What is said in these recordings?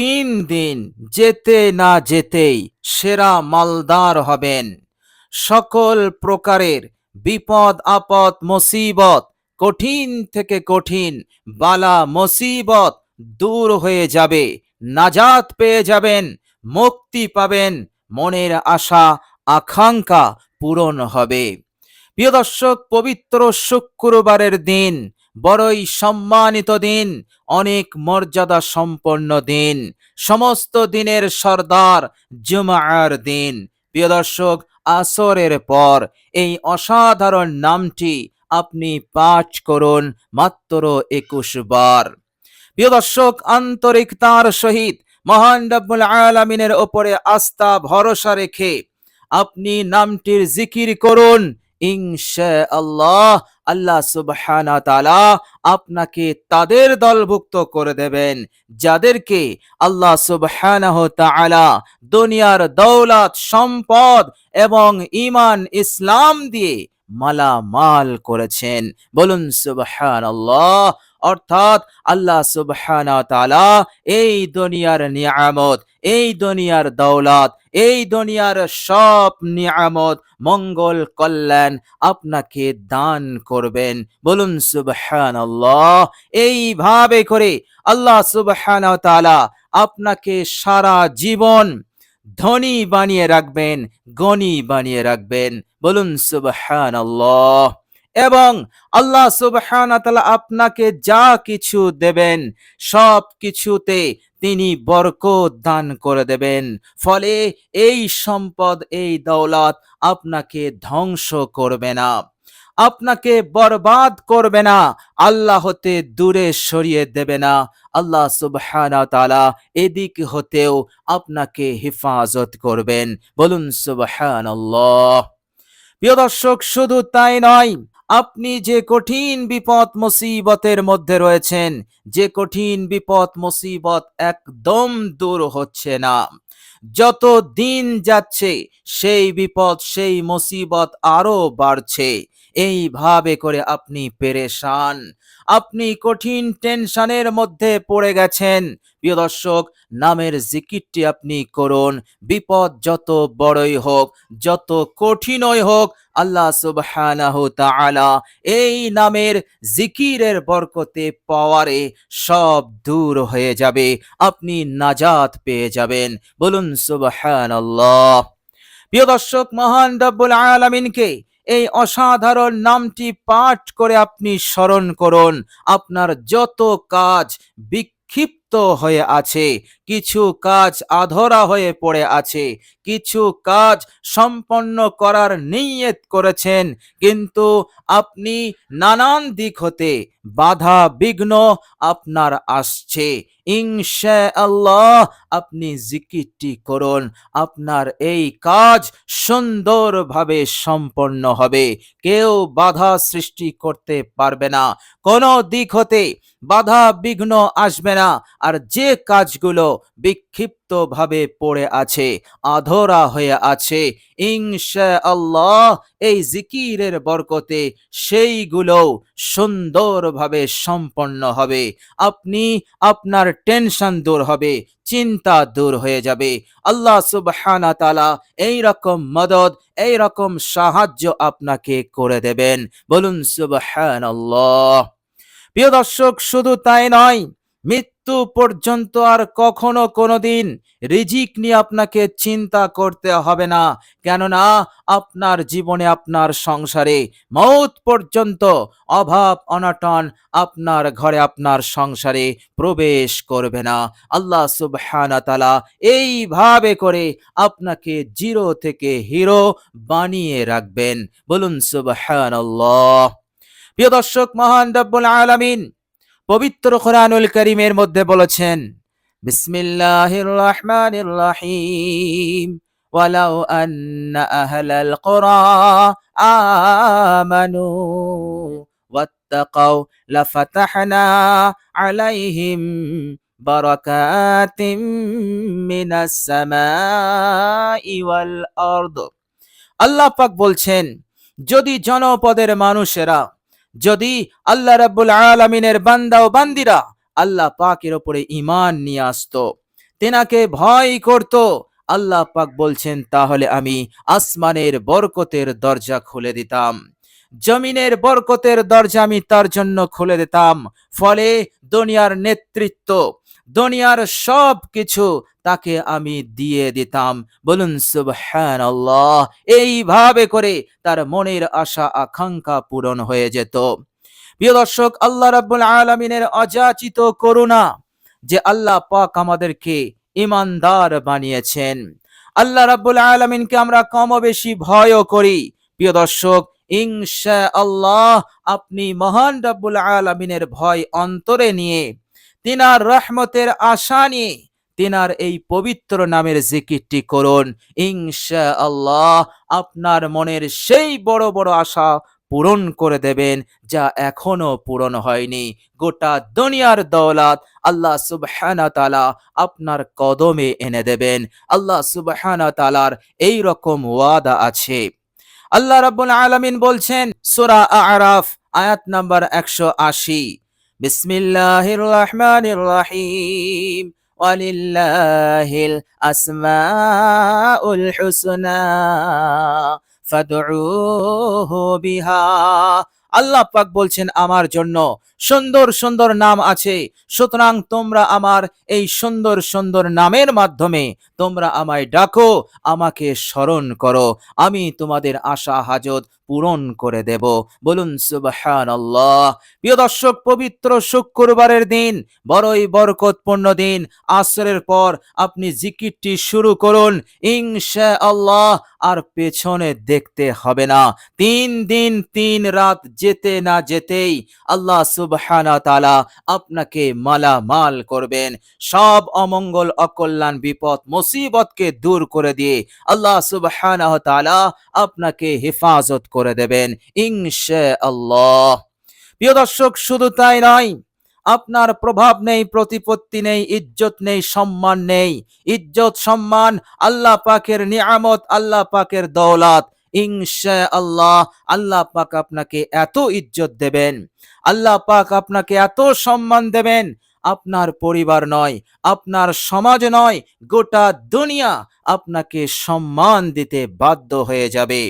তিন দিন যেতে না যেতেই সেরা মালদার হবেন। সকল প্রকারের বিপদ, আপদ, মুসিবত, কঠিন থেকে কঠিন বালা মুসিবত দূর হয়ে যাবে। নাজাত পেয়ে যাবেন, মুক্তি পাবেন, মনের আশা, আকাঙ্ক্ষা পূরণ হবে। প্রিয় দর্শক, পবিত্র শুক্রবারের দিন বড়ই সম্মানিত দিন, অনেক মর্যাদা সম্পন্ন দিন। সমস্ত দিনের সর্দার জুমার দিন। প্রিয় দর্শক, আসরের পর এই অসাধারণ নামটি আপনি পাঠ করুন মাত্র একুশ বার। প্রিয় দর্শক আন্তরিকতার সহিত মহান রব্বুল আলামিনের ওপরে আস্থা, ভরসা রেখে আপনি নামটির জিকির করুন ইনশা আল্লাহ আল্লাহ সুবহানা তালা আপনাকে তাদের দলভুক্ত করে দেবেন, যাদেরকে আল্লাহ সুবহানাহ তাআলা দুনিয়ার দৌলত, সম্পদ এবং ইমান ইসলাম দিয়ে মালামাল করেছেন। বলুন সুবহানাল্লাহ। অর্থাৎ আল্লাহ সুবহানা এই দুনিয়ার নিয়ামত, এই দুনিয়ার দৌলত, এই দুনিয়ার সব নিয়ামত মঙ্গল কল্যাণ আপনাকে দান করবেন। বলুন সুবহানাল্লাহ। এইভাবে করে আল্লাহ সুবহানাহু ওয়া তাআলা আপনাকে সারা জীবন ধনী বানিয়ে রাখবেন, গণী বানিয়ে রাখবেন। বলুন সুবহানাল্লাহ। এবং আল্লাহ তাআলা আপনাকে যা কিছু দেবেন, সব কিছুতে তিনি বরকত দান করে দেবেন। ফলে এই সম্পদ, এই দৌলত আপনাকে ধ্বংস করবে না, আপনাকে বরবাদ করবে না, আল্লাহ হতে দূরে সরিয়ে দেবে না। আল্লাহ সুবহানাহু ওয়া এদিক হতেও আপনাকে হেফাজত করবেন। বলুন সুবহানাল্লাহ। প্রিয় দর্শক, শুধু তাই নয় আপনি যে কঠিন বিপদ মুসিবতের মধ্যে রয়েছেন, যে কঠিন বিপদ মুসিবত একদম দূর হচ্ছে না। যত দিন যাচ্ছে, সেই বিপদ, সেই মুসিবত আরও বাড়ছে। এইভাবে করে আপনি পেরেশান। আপনি কঠিন টেনশনের মধ্যে পড়ে গেছেন। প্রিয় দর্শক, নামের জিকিরটি আপনি করুন। বিপদ যত বড়ই হোক, যত কঠিনই হোক আল্লাহ সুবহানাহু তাআলা এই নামের জিকিরের বরকতে পাওয়ারে সব দূর হয়ে যাবে, আপনি নাজাত পেয়ে যাবেন। বলুন সুবহানাল্লাহ। প্রিয় দর্শক, মহান রব্বুল আলামিনকে এই অসাধারণ নামটি পাঠ করে আপনি স্মরণ করুন। আপনার যত কাজ বিক্ষিপ্ত হয়ে আছে, কিছু কাজ আধরা হয়ে পড়ে আছে, কিছু কাজ সম্পন্ন করার নিয়ত করেছেন, কিন্তু আপনি নানান দিক হতে বাধা বিঘ্ন আপনার আসছে। ইনশা আল্লাহ আপনি জিকিরটি করুন, আপনার এই কাজ সুন্দরভাবে সম্পন্ন হবে, কেউ বাধা সৃষ্টি করতে পারবে না। কোনো দিক হতে বাধা বিঘ্ন আসবে না। আর যে কাজগুলো বিক্ষিপ্ত ভাবে পড়ে আছে, আধরা হয়ে আছে ইনশা আল্লাহ এই জিকিরের বরকতে সেইগুলো সুন্দরভাবে সম্পন্ন হবে। আপনি আপনার টেনশন দূর হবে, চিন্তা দূর হয়ে যাবে। আল্লাহ সুবহানা তাআলা এই রকম মদদ, এই রকম সাহায্য আপনাকে করে দেবেন। বলুন সুবহানাল্লাহ। প্রিয় দর্শক, শুধু তাই নয়, মৃত্যু পর্যন্ত আর কখনো কোনোদিন রিজিক নিয়ে আপনাকে চিন্তা করতে হবে না। কেননা আপনার জীবনে, আপনার সংসারে মৌত পর্যন্ত অভাব, অনটন আপনার ঘরে, আপনার সংসারে প্রবেশ করবে না। আল্লাহ সুবহানা তালা এইভাবে করে আপনাকে জিরো থেকে হিরো বানিয়ে রাখবেন। বলুন সুবহানাল্লাহ। প্রিয় দর্শক, মহান রব্বুল আলামিন, পবিত্র কোরআনুল করিমের মধ্যে বলেছেন, বিসমিল্লাহির রহমানির রহিম। ওয়ালাউ আন্না আহলাল কুরা আমানু, ওয়াত্তাকাউ লাফাতাহনা আলাইহিম বারাকাতিম মিনাস সামাই ওয়াল আরদ। আল্লাহ পাক বলছেন, যদি জনপদের মানুষেরা যদি আল্লাহ রাব্বুল আলামিনের বান্দা ও বান্দিরা আল্লাহ পাকের ওপরে ঈমান নিয়ে আসতো, তেনাকে ভয় করত, আল্লাহ পাক বলছেন, তাহলে আমি আসমানের বরকতের দরজা খুলে দিতাম। জমিনের বরকতের দরজা আমি তার জন্য খুলে দিতাম। ফলে দুনিয়ার নেতৃত্ব, দুনিয়ার সব কিছু তাকে আমি দিয়ে দিতাম। বলুন সুবহান আল্লাহ এইভাবে করে তার মনের আশা, আকাঙ্ক্ষা পূরণ হয়ে যেত। প্রিয় দর্শক, আল্লাহ রাব্বুল আলামিনের অযাচিত করুণা যে আল্লাহ পাক আমাদেরকে ইমানদার বানিয়েছেন। আল্লাহ রাব্বুল আলামিনকে আমরা কম বেশি ভয়ও করি। প্রিয় দর্শক ইনশা আল্লাহ আপনি মহান রাব্বুল আলামিনের ভয় অন্তরে নিয়ে, তিনার রহমতের আশা নিয়ে তিনার এই পবিত্র নামের জিকিরটি করুন। ইনশা আল্লাহ আপনার মনের সেই বড় বড় আশা পূরণ করে দেবেন, যা এখনও পূরণ হয়নি। গোটা দুনিয়ার দৌলাত আল্লাহ সুবহানা তালা আপনার কদমে এনে দেবেন। আল্লাহ সুবহানা তালার এই রকম ওয়াদা আছে। আল্লাহ রাব্বুল আলামিন বলছেন, সূরা আরাফ, আয়াত নাম্বার একশো আশি। বিসমিল্লাহির রহমানির রহিম। ওয়ালিল্লাহিল আসমাউল হুসনা ফাদউহু বিহা আল্লাহ পাক বলছেন আমার জন্য, সুন্দর সুন্দর নাম আছে, সুতরাং তোমরা আমার এই সুন্দর সুন্দর নামের মাধ্যমে তোমরা আমায় ডাকো, আমাকে স্মরণ করো, আমি তোমাদের আশা, হাজত পূরণ করে দেব। বলুন সুবহান আল্লাহ প্রিয় দর্শক, পবিত্র শুক্রবারের দিন, বড়ই বরকতপূর্ণ দিন। আসরের পর আপনি জিকিরটি শুরু করুন ইনশা আল্লাহ আর পেছনে দেখতে হবে না। তিন দিন, তিন রাত যেতে না যেতেই আল্লাহ সুবহানা তালা আপনাকে মালামাল করবেন। সব অমঙ্গল, অকল্যাণ, বিপদ, মুসিবতকে দূর করে দিয়ে আল্লাহ সুবহানা তালা আপনাকে হেফাজত করে দেবেন ইনশা আল্লাহ প্রিয় দর্শক, শুধু তাই নয়, আপনার প্রভাব নেই, প্রতিপত্তি নেই, ইজ্জত নেই, সম্মান নেই। ইজ্জত, সম্মান, আল্লাহ পাকের নিয়ামত, আল্লাহ পাকের দৌলাত। আল্লাহ আল্লাহ পাক আপনাকে এত ইজ্জত দেবেন, আল্লাহ পাক আপনাকে এত সম্মান দেবেন। আপনার পরিবার নয়, আপনার সমাজ নয়, গোটা দুনিয়া আপনাকে সম্মান দিতে বাধ্য হয়ে যাবে।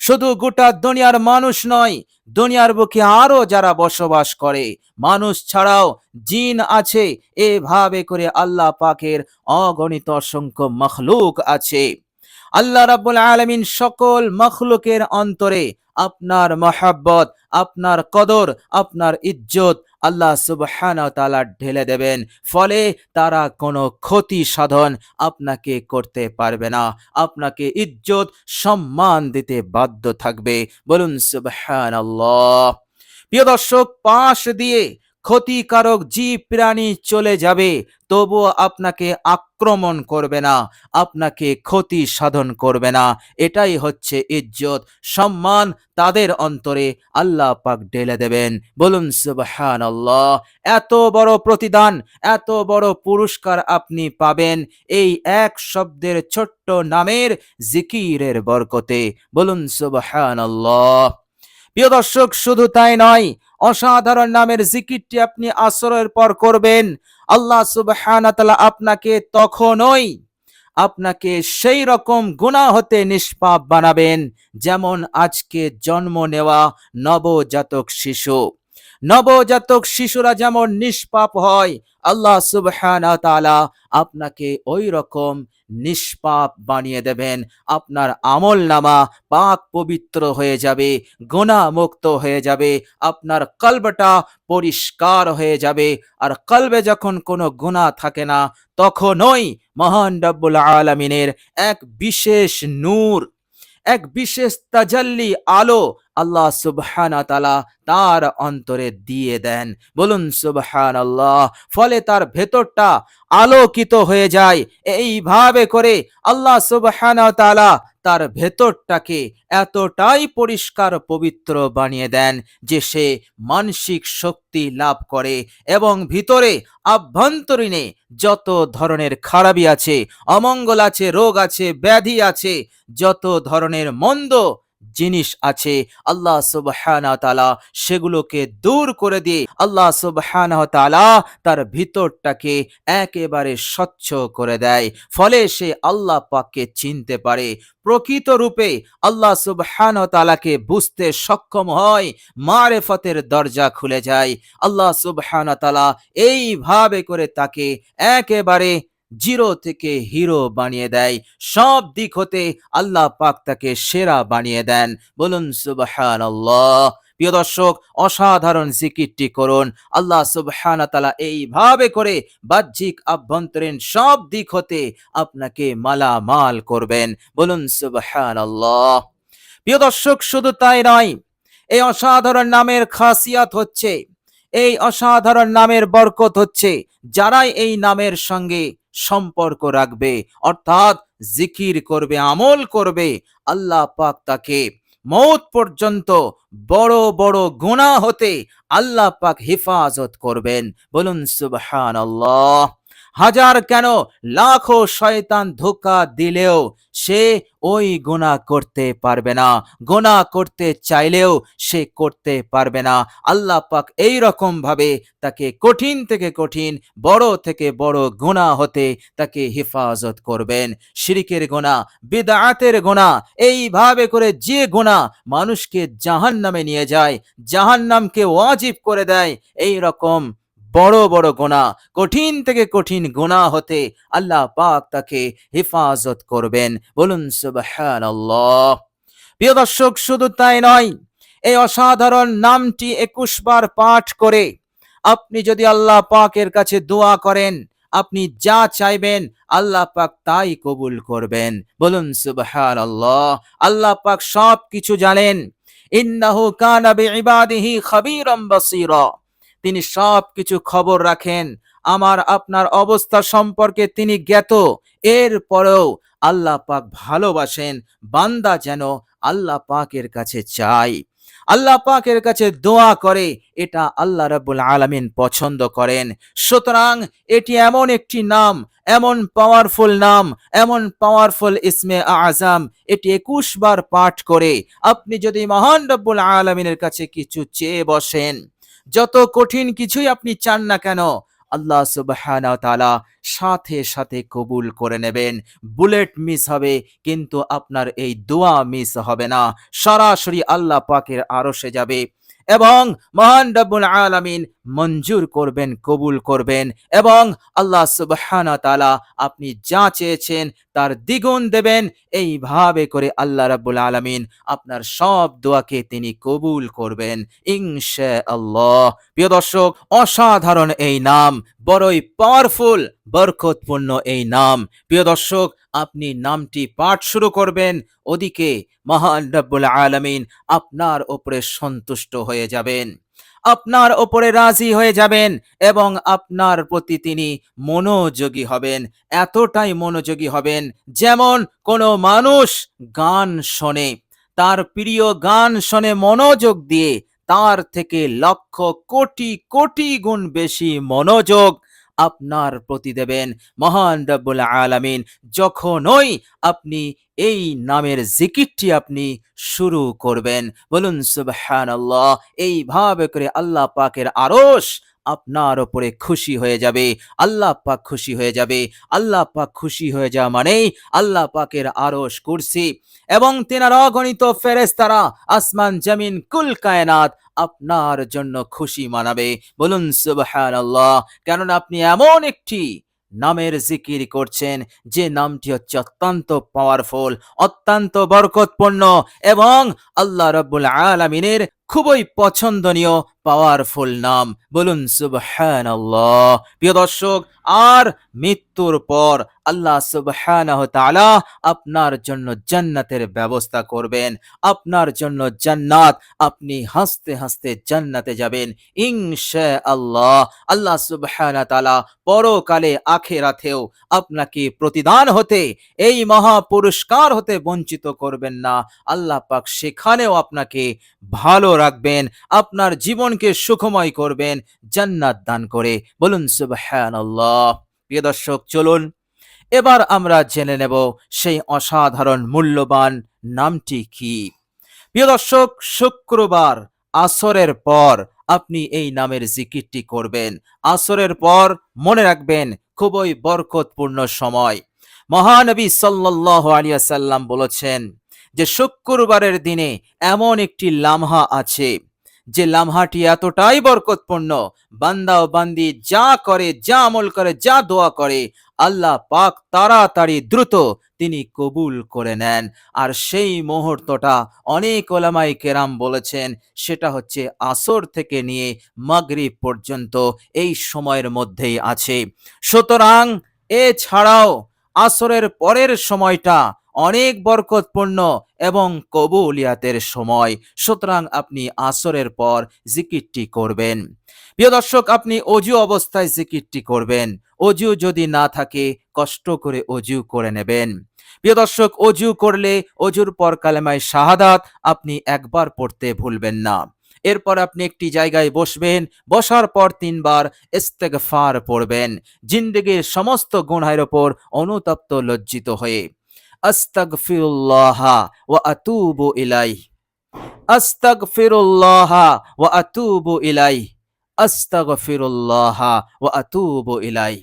শুধু গোটা দুনিয়ার মানুষ নয়, দুনিয়ার বুকে আরও যারা বসবাস করে, মানুষ ছাড়াও জিন আছে, এভাবে করে আল্লাহ পাকের অগণিত অসংখ্য মখলুক আছে। আল্লাহ রাব্বুল আলমিন সকল মখলুকের অন্তরে আপনার মহাব্বত, আপনার কদর, আপনার ইজ্জত আল্লাহ সুবহানাহু তালা ঢেলে দেবেন। ফলে তারা কোনো ক্ষতি সাধন আপনাকে করতে পারবে না। আপনাকে ইজ্জত, সম্মান দিতে বাধ্য থাকবে। বলুন সুবহানাল্লাহ। প্রিয় দর্শক, পাশ দিয়ে ক্ষতিকারক জীব প্রাণী চলে যাবে, তবুও আপনাকে আক্রমণ করবে না, আপনাকে ক্ষতি সাধন করবে না। এটাই হচ্ছে ইজ্জত, সম্মান তাদের অন্তরে আল্লাহ পাক ঢেলে দেবেন। বলুন সুবহান আল্লাহ এত বড় প্রতিদান, এত বড় পুরস্কার আপনি পাবেন এই এক শব্দের ছোট্ট নামের জিকিরের বরকতে। বলুন সুবহান আল্লাহ প্রিয় দর্শক, শুধু তাই নয় অসাধারণ নামের জিকিরটি আপনি আশ্রয়ের পর করবেন। আল্লাহ তাআলা আপনাকে তখনই, আপনাকে সেই রকম গুনাহ হতে নিষ্পাপ বানাবেন, যেমন আজকে জন্ম নেওয়া নবজাতক শিশু। নবজাতক শিশুরা যেমন নিষ্পাপ হয়, আল্লাহ তাআলা আপনাকে ওই রকম নিষ্পাপ বানিয়ে দেবেন। আপনার আমল নামা পাক পবিত্র হয়ে যাবে গোনা মুক্ত হয়ে যাবে, আপনার কলবটা পরিষ্কার হয়ে যাবে। আর কলবে যখন কোনো গুনাহ থাকে না, তখনই মহান রব্বুল আলামিনের এক বিশেষ নূর, এক বিশেষ তাজাল্লি আলো আল্লাহ সুবহান তালা তার অন্তরে দিয়ে দেন। বলুন সুবহান আল্লাহ ফলে তার ভেতরটা আলোকিত হয়ে যায়। এইভাবে করে আল্লাহ সুবহান তালা তার ভেতরটাকে এতটাই পরিষ্কার, পবিত্র বানিয়ে দেন যে সে মানসিক শক্তি লাভ করে এবং ভিতরে আভ্যন্তরীণে যত ধরনের খারাপি আছে, অমঙ্গল আছে, রোগ আছে, ব্যাধি আছে, যত ধরনের মন্দ জিনিস আছে, আল্লাহ সুবহানাহু ওয়া তাআলা সেগুলোকে দূর করে দিয়ে আল্লাহ সুবহানাহু ওয়া তাআলা তার ভিতরটাকে একেবারে স্বচ্ছ করে দেয়। ফলে সে আল্লাহ পাককে চিনতে পারে। প্রকৃত রূপে আল্লাহ সুবহানাহু ওয়া তাআলাকে বুঝতে সক্ষম হয়, মারেফতের দরজা খুলে যায়। আল্লাহ সুবহানাহু ওয়া তাআলা এইভাবে করে তাকে একেবারে জিরো থেকে হিরো বানিয়ে দেয়। সব দিক হতে আল্লাহ পাক তাকে সেরা বানিয়ে দেন। বলুন সুবহান আল্লাহ প্রিয় দর্শক, অসাধারণ জিকিরটি করুন। আল্লাহ সুবহান তালা এইভাবে করে বাহ্যিক আভ্যন্তরীণ সব দিক হতে আপনাকে মালামাল করবেন। বলুন সুবহান আল্লাহ প্রিয় দর্শক, শুধু তাই নয়, এই অসাধারণ নামের খাসিয়াত হচ্ছে, এই অসাধারণ নামের বরকত হচ্ছে, যারাই এই নামের সঙ্গে সম্পর্ক রাখবে, অর্থাৎ জিকির করবে, আমল করবে। আল্লাহ পাক তাকে মৌত পর্যন্ত বড় বড় গুণা হতে আল্লাহ পাক হেফাজত করবেন। বলুন সুবহান আল্লাহ হাজার কেন? লাখো শয়তান ধোকা দিলেও সে ওই গুণা করতে পারবে না। গোনা করতে চাইলেও সে করতে পারবে না। আল্লাহ পাক এই রকম ভাবে তাকে কঠিন থেকে কঠিন, বড় থেকে বড় গুণা হতে তাকে হেফাজত করবেন। শিরিকের গোনা বিদাতের গোনা এইভাবে করে যে গোনা মানুষকে জাহান নামে নিয়ে যায় জাহান নামকে ওয়াজিব করে দেয়, এই রকম বড় বড় গোনা, কঠিন থেকে কঠিন গোনা হতে আল্লাহ পাক তাকে হেফাজত করবেন। বলুন, সুবহানাল্লাহ। প্রিয় দর্শক, শুধু তাই নয়, এই অসাধারণ নামটি একুশ বার পাঠ করে আপনি যদি আল্লাহ পাকের কাছে দোয়া করেন, আপনি যা চাইবেন আল্লাহ পাক তাই কবুল করবেন। বলুন, সুবহানাল্লাহ। আল্লাহ পাক সব কিছু জানেন। ইন্নাহু কানা বিইবাদিহি খাবীরাম বাসীরা। তিনি সব কিছু খবর রাখেন। আমার, আপনার অবস্থা সম্পর্কে তিনি জ্ঞাত। এর পরেও আল্লাহ পাক ভালোবাসেন। বান্দা যেন আল্লাহ পাকের কাছে চাই আল্লাহ পাকের কাছে দোয়া করে, এটা আল্লাহ রাব্বুল আলামিন পছন্দ করেন। সুতরাং এটি এমন একটি নাম, এমন পাওয়ারফুল নাম, এমন পাওয়ারফুল ইসমে আজম এটি একুশ বার পাঠ করে, আপনি যদি মহান রব্বুল আলামিনের কাছে কিছু চেয়ে বসেন যত কঠিন কিছুই আপনি চান না কেন, আল্লাহ সুবহানাহু সাথে সাথে কবুল করে নেবেন। বুলেট মিস হবে, কিন্তু আপনার এই দোয়া মিস হবে না। সরাসরি আল্লাহ পাকের আরশে যাবে। এবং মহান রব্বুল আলামিন মঞ্জুর করবেন, কবুল করবেন এবং আল্লাহ সুবহানাহু ওয়া তাআলা আপনি যা চেয়েছেন তার দ্বিগুণ দেবেন। এইভাবে করে আল্লাহ রাব্বুল আলামিন আপনার সব দোয়াকে তিনি কবুল করবেন। ইনশাআল্লাহ। প্রিয় দর্শক, অসাধারণ এই নাম, বড়ই পাওয়ারফুল বরকতপূর্ণ এই নাম। প্রিয় দর্শক, আপনি নামটি পাঠ শুরু করবেন, ওদিকে মহান রব্বুল আলামিন আপনার ওপরে সন্তুষ্ট হয়ে যাবেন। আপনার ওপরে রাজি হয়ে যাবেন এবং আপনার প্রতি তিনি মনোযোগী হবেন, এতটাই মনোযোগী হবেন যেমন কোনো মানুষ গান শোনে, তার প্রিয় গান শোনে মনোযোগ দিয়ে, তার থেকে লক্ষ কোটি কোটি গুণ বেশি মনোযোগ আপনার প্রতি দেবেন। মহান রব্বুল আলামিন, যখনই আপনি এই নামের জিকিরটি আপনি শুরু করবেন। বলুন সুবহান আল্লাহ এইভাবে করে আল্লাহ পাকের আরশ আপনার ওপরে খুশি হয়ে যাবে, আল্লাহ পাক খুশি হয়ে যাবে, আল্লাহ পাক খুশি হয়ে যাওয়া মানেই আল্লাহ পাকের আরশ কুরসি এবং তেনার অগণিত ফেরেশতারা আসমান, জমিন, কুল কায়নাত আপনার জন্য খুশি মানাবে। বলুন, সুবহানাল্লাহ, কেননা আপনি এমন একটি নামের জিকির করছেন যে নামটি হচ্ছে অত্যন্ত পাওয়ারফুল অত্যন্ত বরকতপূর্ণ এবং আল্লাহ রব্বুল আলামিনের খুবই পছন্দনীয় পাওয়ারফুল নাম। বলুন, সুবহানাল্লাহ। প্রিয় দর্শক, আর মৃত্যুর পর আল্লাহ সুবহানাহু তাআলা আপনার জন্য জান্নাতের ব্যবস্থা করবেন। আপনার জন্য জান্নাত, আপনি হাসতে হাসতে জান্নাতে যাবেন। ইনশাআল্লাহ, আল্লাহ সুবহানাহু তাআলা পরকালে আখেরাতেও আপনাকে প্রতিদান হতে, এই মহা পুরস্কার হতে বঞ্চিত করবেন না। আল্লাহ পাক সেখানেও আপনাকে ভালো রাখবেন, আপনার জীবনকে সুখময় করবেন, জান্নাত দান করে। বলুন, সুবহানাল্লাহ। প্রিয় দর্শক, চলুন, এবার আমরা জেনে নেব সেই অসাধারণ মূল্যবান নামটি কি। প্রিয় দর্শক, শুক্রবার আসরের পর আপনি এই নামের জিকিরটি করবেন। আসরের পর মনে রাখবেন, খুবই বরকতপূর্ণ সময়। মহানবী সাল্লাল্লাহু আলিয়া সাল্লাম বলেছেন যে শুক্রবারের দিনে এমন একটি লামহা আছে, যে লামহাটি এতটাই বরকতপূর্ণ, বান্দা ও বান্দি যা করে, যা আমল করে, যা দোয়া করে, আল্লাহ পাক তাড়াতাড়ি দ্রুত তিনি কবুল করে নেন। আর সেই মুহূর্তটা অনেক ওলামাই কেরাম বলেছেন, সেটা হচ্ছে আসর থেকে নিয়ে মাগরিব পর্যন্ত এই সময়ের মধ্যেই আছে। সুতরাং এছাড়াও আসরের পরের সময়টা অনেক বরকতপূর্ণ এবং কবুলিয়াতের সময়। সুতরাং আপনি আসরের পর জিকিরটি করবেন। প্রিয় দর্শক, আপনি অজু অবস্থায় জিকিরটি করবেন। অজু যদি না থাকে, কষ্ট করে অজু করে নেবেন। প্রিয় দর্শক, অজু করলে অজুর পর কালেমায় শাহাদাত আপনি একবার পড়তে ভুলবেন না। এরপর আপনি একটি জায়গায় বসবেন, বসার পর তিনবার ইস্তেগফার পড়বেন। জিন্দগির সমস্ত গুণাহের ওপর অনুতপ্ত লজ্জিত হয়ে আস্তাগফিরুল্লাহ ওয়া আতুবু ইলাইহ। আস্তাগফিরুল্লাহ ওয়া আতুবু ইলাইহ। আস্তাগফিরুল্লাহ ওয়া আতুবু ইলাইহ।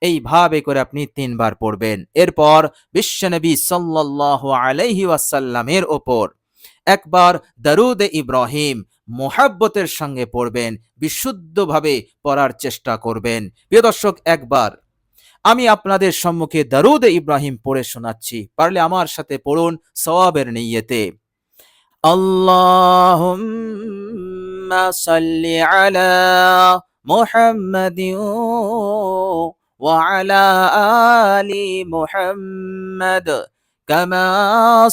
এইভাবে করে আপনি তিনবার পড়বেন। এরপর বিশ্বনবী সাল্লাল্লাহু আলাইহি ওয়াসাল্লামের ওপর একবার দারুদ ইব্রাহিম মোহাব্বতের সঙ্গে পড়বেন, বিশুদ্ধভাবে পড়ার চেষ্টা করবেন। প্রিয় দর্শক, একবার আমি আপনাদের সম্মুখে দারুদ ইব্রাহিম পড়ে শোনাচ্ছি। পারলে আমার সাথে পড়ুন সওয়াবের নিয়তে। আল্লাহুম্মা সাল্লি আলা মুহাম্মাদিন ওয়া আলা আলি মুহাম্মাদ কামা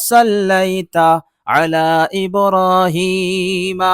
সাল্লাইতা আলা ইব্রাহিমা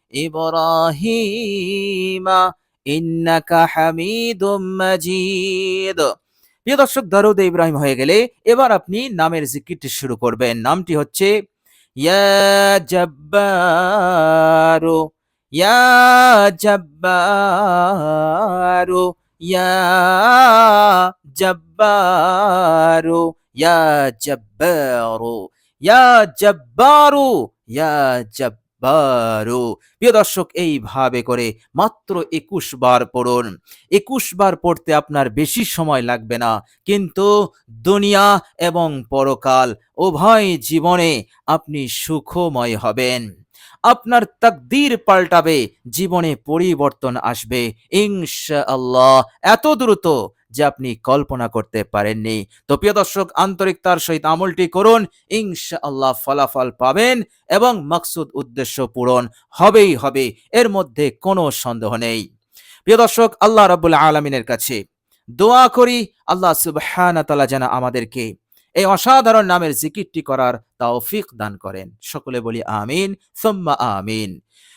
ইব্রাহিমা, ইন্নাকা হামিদুম মাজিদ। প্রিয় দর্শক, দারুদ ইব্রাহিম হয়ে গেলে এবার আপনি নামের জিকিরটি শুরু করবেন। নামটি হচ্ছে, ইয়া জব্বারু ইয়া জব্বারু ইয়া জব্বারু ইয়া জব্বারু ইয়া জব্বারু ইয়া জব্বারু। প্রিয় দর্শক, এইভাবে করে মাত্র একুশ বার পড়ুন। একুশ বার পড়তে আপনার বেশি সময় লাগবে না। কিন্তু দুনিয়া এবং পরকাল উভয় জীবনে আপনি সুখময় হবেন। আপনার তাকদীর পাল্টাবে, জীবনে পরিবর্তন আসবে। ইনশাআল্লাহ, এত দ্রুত যে আপনি কল্পনা করতে পারেননি। তো প্রিয় দর্শক আন্তরিকতার সহিত আমলটি করুন, ইনশাআল্লাহ ফলাফল পাবেন এবং মাকসুদ উদ্দেশ্য পূরণ হবেই হবে, এর মধ্যে কোনো সন্দেহ নেই। প্রিয় দর্শক, আল্লাহ রাব্বুল আলমিনের কাছে দোয়া করি, আল্লাহ সুবহানাহু তাআলা যেন আমাদেরকে এই অসাধারণ নামের জিকিরটি করার তৌফিক দান করেন। সকলে বলি আমিন, সুম্মা আমিন।